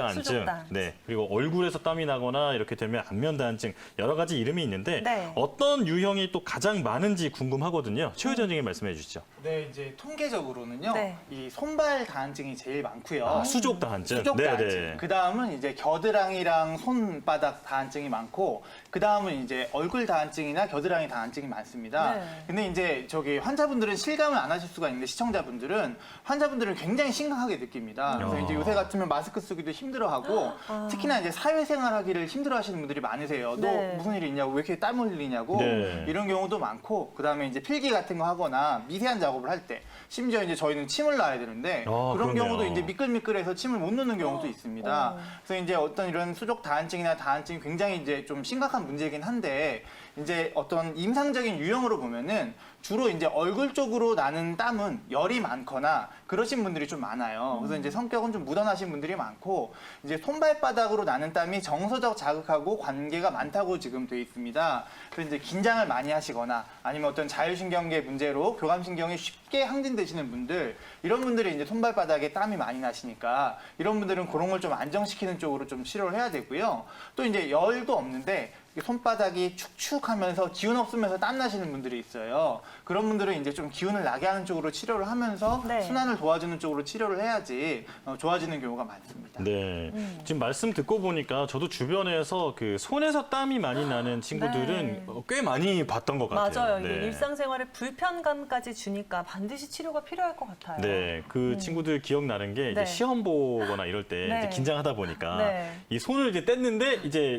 다한증, 수족다한증. 네 그리고 얼굴에서 땀이 나거나 이렇게 되면 안면다한증 여러 가지 이름이 있는데 네. 어떤 유형이 또 가장 많은지 궁금하거든요. 최 의원님이 말씀해 주시죠. 네, 이제 통계적으로는요. 네. 이 손발 다한증이 제일 많고요. 아, 수족 다한증. 수족 네, 다한증. 네. 그 다음은 이제 겨드랑이랑 손바닥 다한증이 많고, 그 다음은 이제 얼굴 다한증이나 겨드랑이 다한증이 많습니다. 네. 근데 이제 저기 환자분들은 실감을 안 하실 수가 있는데 시청자분들은 환자분들은 굉장히 심각하게 느낍니다. 그래서 야. 이제 요새 같으면 마스크 쓰기도 힘들어하고, 특히나 이제 사회생활 하기를 힘들어하시는 분들이 많으세요. 너 네. 무슨 일이 있냐고 왜 이렇게 땀 흘리냐고 네. 이런 경우도 많고, 그 다음에 이제 필기 같은 거 하거나 미세한 작업을 할 때, 심지어 이제 저희는 침을 놔야 되는데 아, 그런 그러네요. 경우도 이제 미끌미끌해서 침을 못 넣는 경우도 있습니다. 어. 그래서 이제 어떤 이런 수족 다한증이나 다한증이 굉장히 이제 좀 심각한 문제이긴 한데 이제 어떤 임상적인 유형으로 보면은 주로 이제 얼굴 쪽으로 나는 땀은 열이 많거나 그러신 분들이 좀 많아요. 그래서 이제 성격은 좀 묻어나신 분들이 많고 이제 손발바닥으로 나는 땀이 정서적 자극하고 관계가 많다고 지금 돼 있습니다. 그래서 이제 긴장을 많이 하시거나 아니면 어떤 자율신경계 문제로 교감신경이 쉽게 항진되시는 분들 이런 분들이 이제 손발바닥에 땀이 많이 나시니까 이런 분들은 그런 걸 좀 안정시키는 쪽으로 좀 치료를 해야 되고요. 또 이제 열도 없는데 손바닥이 축축하면서 기운 없으면서 땀 나시는 분들이 있어요. 그런 분들은 이제 좀 기운을 나게 하는 쪽으로 치료를 하면서 네. 순환을 도와주는 쪽으로 치료를 해야지 어, 좋아지는 경우가 많습니다. 네. 음. 지금 말씀 듣고 보니까 저도 주변에서 그 손에서 땀이 많이 나는 친구들은 네. 어, 꽤 많이 봤던 것 같아요. 맞아요. 이게 네. 일상생활에 불편감까지 주니까 반드시 치료가 필요할 것 같아요. 네, 그 친구들 기억나는 게 이제 네. 시험 보거나 이럴 때 네. 이제 긴장하다 보니까 네. 이 손을 이제 뗐는데 이제